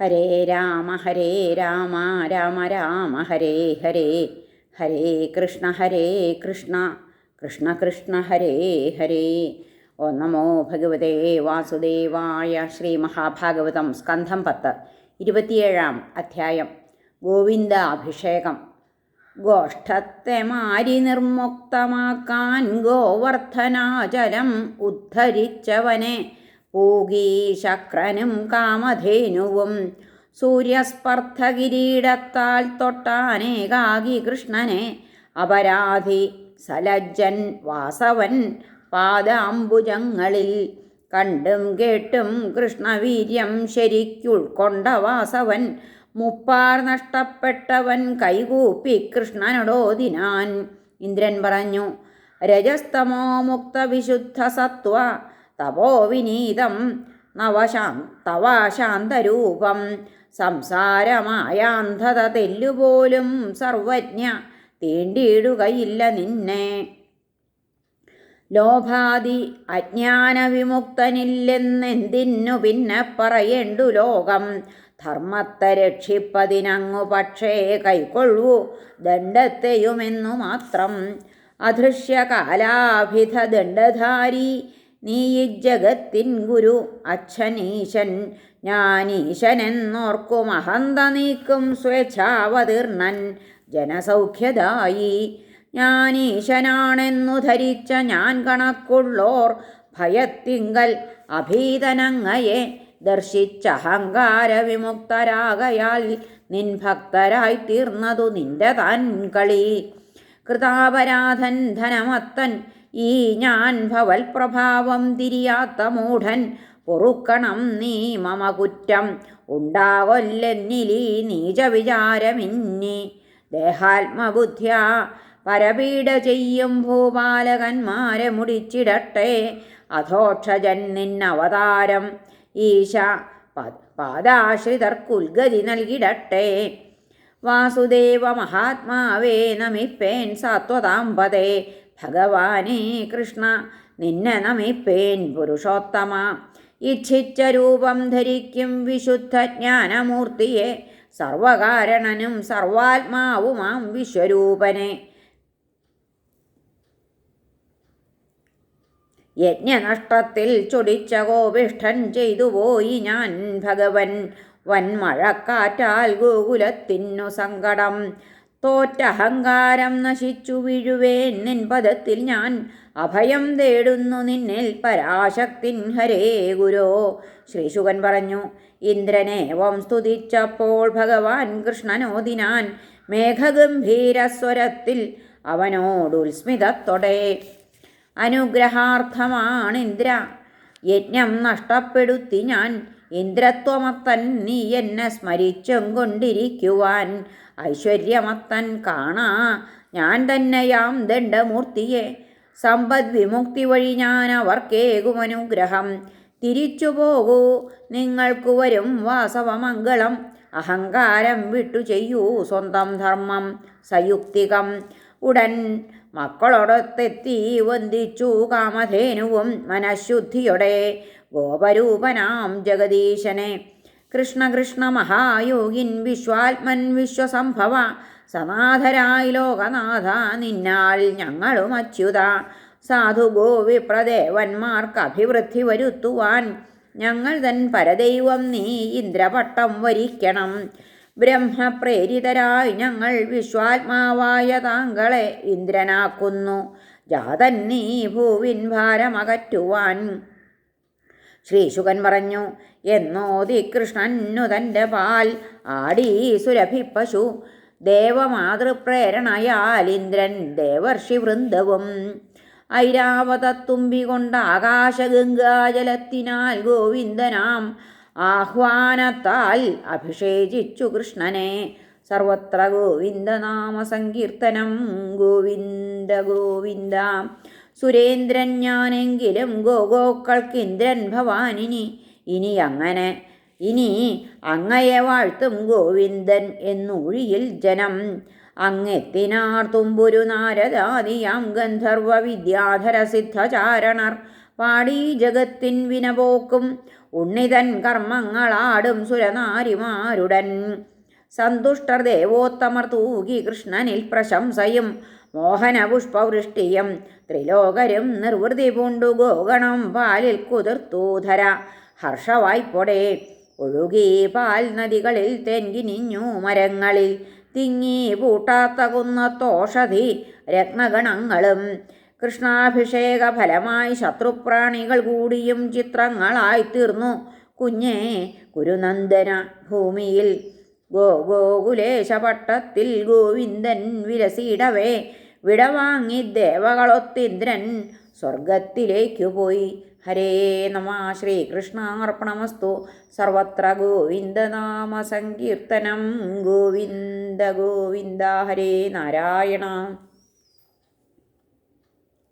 ഹരേ രാമ ഹരേ രാമ രാമ രാമ ഹരേ ഹരേ. ഹരേ കൃഷ്ണ ഹരേ കൃഷ്ണ. കൃഷ്ണ കൃഷ്ണ ഹരേ ഹരേ. ഓ നമോ ഭഗവതേ വാസുദേവായ ശ്രീ മഹാഭാഗവതം സ്കന്ധം പത്ത് ഇരുപത്തിയേഴാം അധ്യായം. ഗോവിന്ദ അഭിഷേകം ഗോഷ്ഠത്തെ മാരി നിർമുക്തമാക്കാൻ ഗോവർദ്ധനാചലം ഉദ്ധരിച്ചവനെ പൂകീ കാമധേനുവും സൂര്യസ്പർദ്ധകിരീടത്താൽ തൊട്ടാനേകാകി കൃഷ്ണനെ. അപരാധി സലജ്ജൻ വാസവൻ പാദാംബുജങ്ങളിൽ കണ്ടും കേട്ടും കൃഷ്ണവീര്യം ശരിക്കുൾക്കൊണ്ട വാസവൻ. മുപ്പാർ നഷ്ടപ്പെട്ടവൻ കൈകൂപ്പി കൃഷ്ണനോടോതിനാൻ. ഇന്ദ്രൻ പറഞ്ഞു രജസ്തമോ മുക്ത വിശുദ്ധ സത്വ? തപോ വിനീതം നവശാ തവാശാന്തരൂപം. സംസാരമായാന്ധത തെല്ലുപോലും സർവജ്ഞ തീണ്ടിയിടുകയില്ല നിന്നെ. ലോഭാദി അജ്ഞാനവിമുക്തനില്ലെന്നെന്തിനു പിന്നെ പറയേണ്ടു ലോകം? ധർമ്മത്തെ രക്ഷിപ്പതിനങ്ങു പക്ഷേ കൈക്കൊള്ളൂ ദണ്ഡത്തെയുമെന്നു മാത്രം. അദൃശ്യകാലാഭിധ ദണ്ഡധാരി നീ ഇജ്ജഗത്തിൻ ഗുരു അച്ഛനീശൻ ഞാനീശനെന്നോർക്കും അഹന്ത നീക്കും സ്വേച്ഛാവതീർണൻ ജനസൗഖ്യദായി. ഞാനീശനാണെന്നു ധരിച്ച ഞാൻ കണക്കുള്ളോർ ഭയത്തിങ്കൽ അഭീതനങ്ങയെ ദർശിച്ച അഹങ്കാര വിമുക്തരാകയാൽ നിൻ ഭക്തരായി തീർന്നതു നിന്റെ താൻ കളി കൃതാപരാധൻ ധനമത്തൻ ഈ ഞാൻ ഭവൽ പ്രഭാവം തിരിയാത്ത മൂഢൻ പൊറുക്കണം നീ മമ കുറ്റം. ഉണ്ടാകൊല്ലെന്നിലീ നീച വിചാരമിന്നി ദേഹാത്മബുദ്ധ്യ പരപീഡ ചെയ്യും ഭൂപാലകന്മാരെ മുടിച്ചിടട്ടെ. അധോക്ഷജൻ നിന്നവതാരം ഈശ പാദാശ്രിതർക്കുൽഗതി നൽകിടട്ടെ. വാസുദേവ മഹാത്മാവേ നമിപ്പേൻ സാത്വതാമ്പതേ ഭഗവാനേ കൃഷ്ണ നിന്നെ നമിപ്പേൻ പുരുഷോത്തമ. ഇച്ഛിച്ച രൂപം ധരിക്കും വിശുദ്ധ ജ്ഞാനമൂർത്തിയെ സർവകാരണനും സർവാത്മാവുമാം വിശ്വരൂപനെ. യജ്ഞനഷ്ടത്തിൽ ചൊടിച്ച കോപിഷ്ഠൻ ചെയ്തുപോയി ഞാൻ ഭഗവൻ വൻമഴക്കാറ്റാൽ ഗോകുലത്തിനു സങ്കടം. തോറ്റഹങ്കാരം നശിച്ചു വീഴുവേൻ നിൻ പദത്തിൽ ഞാൻ അഭയം തേടുന്നു നിന്നിൽ പരാശക്തിൻ ഹരേ ഗുരോ. ശ്രീശുകൻ പറഞ്ഞു ഇന്ദ്രനേവം സ്തുതിച്ചപ്പോൾ ഭഗവാൻ കൃഷ്ണനോദിനാൻ മേഘഗംഭീരസ്വരത്തിൽ അവനോടുൽസ്മിതത്തൊടെ അനുഗ്രഹാർത്ഥമാണിന്ദ്ര യജ്ഞം നഷ്ടപ്പെടുത്തി ഞാൻ ഇന്ദ്രത്വമത്തൻ നീ എന്നെ സ്മരിച്ചും കൊണ്ടിരിക്കുവാൻ ഐശ്വര്യമത്തൻ കാണാ. ഞാൻ തന്നെയാം ദണ്ഡമൂർത്തിയെ. സമ്പദ് വിമുക്തി വഴി ഞാൻ അവർക്കേകുമനുഗ്രഹം. തിരിച്ചു പോകൂ. നിങ്ങൾക്കു വരും വാസവമംഗളം. അഹങ്കാരം വിട്ടു ചെയ്യൂ സ്വന്തം ധർമ്മം. സയുക്തികം. ഉടൻ മക്കളോടൊത്തെത്തി വന്ദിച്ചു കാമധേനുവും മനഃശുദ്ധിയുടെ. ഗോപരൂപനാം ജഗദീശനെ. കൃഷ്ണ കൃഷ്ണ മഹായോഗിൻ വിശ്വാത്മൻ വിശ്വസംഭവ സനാഥരായി ലോകനാഥ നിന്നാൽ ഞങ്ങളും അച്യുത. സാധു ഗോവിപ്രദേവന്മാർക്ക് അഭിവൃദ്ധി വരുത്തുവാൻ ഞങ്ങൾ തൻ പരദൈവം നീ ഇന്ദ്രപട്ടം വരിക്കണം. ബ്രഹ്മപ്രേരിതരായി ഞങ്ങൾ വിശ്വാത്മാവായ താങ്കളെ ഇന്ദ്രനാക്കുന്നു. ജാതൻ നീ ഭൂവിൻ ഭാരമകറ്റുവാൻ ശ്രീശുകൻ പറഞ്ഞു എന്നോതി കൃഷ്ണന്നു തന്റെ പാൽ ആടി സുരഭി പശു ദേവമാതൃപ്രേരണയാൽ ഇന്ദ്രൻ ദേവർഷി വൃന്ദവും. ഐരാവതത്തുമ്പി കൊണ്ട് ആകാശഗംഗാജലത്തിനാൽ ഗോവിന്ദനാം ആഹ്വാനത്താൽ അഭിഷേചിച്ചു കൃഷ്ണനെ. സർവത്ര ഗോവിന്ദനാമ സങ്കീർത്തനം ഗോവിന്ദ ഗോവിന്ദ സുരേന്ദ്രൻ ഞാനെങ്കിലും ഗോഗോക്കൾക്ക് ഇന്ദ്രൻ ഭവാനിനി. ഇനി അങ്ങനെ ഇനി അങ്ങയെ വാഴ്ത്തും ഗോവിന്ദൻ എന്നൊഴിയിൽ ജനം. അങ്ങെത്തിനാർ തുമ്പുരു നാരദാദിയാം ഗന്ധർവ വിദ്യാധര സിദ്ധചാരണർ പാടി ജഗത്തിൻ വിനപോക്കും ഉണ്ണിതൻ കർമ്മങ്ങളാടും സുരനാരിമാരുടൻ. സന്തുഷ്ടർ ദേവോത്തമർ തൂകി കൃഷ്ണനിൽ പ്രശംസയും മോഹന പുഷ്പവൃഷ്ടിയും ത്രിലോകരും നിർവൃതി പൂണ്ടു ഗോഗണം പാലിൽ കുതിർത്തൂധര ഹർഷവായ്പൊടെ ഒഴുകി പാൽ നദികളിൽ തെൻകിനിഞ്ഞു മരങ്ങളിൽ. തിങ്ങി പൂട്ടാത്ത കുന്നത്തോഷധി രത്നഗണങ്ങളും കൃഷ്ണാഭിഷേക ഫലമായി ശത്രുപ്രാണികൾ കൂടിയും ചിത്രങ്ങളായി തീർന്നു കുഞ്ഞേ കുരുനന്ദന ഭൂമിയിൽ. ഗോ ഗോകുലേശപട്ടത്തിൽ ഗോവിന്ദൻ വിലസിടവേ വിടവാങ്ങി ദേവകളൊത്തിന്ദ്രൻ സ്വർഗത്തിലേക്കു പോയി. ഹരേ നമ. ശ്രീകൃഷ്ണാർപ്പണമസ്തു. സർവത്ര ഗോവിന്ദനാമ സങ്കീർത്തനം. ഗോവിന്ദ ഗോവിന്ദ. ഹരേ നാരായണ.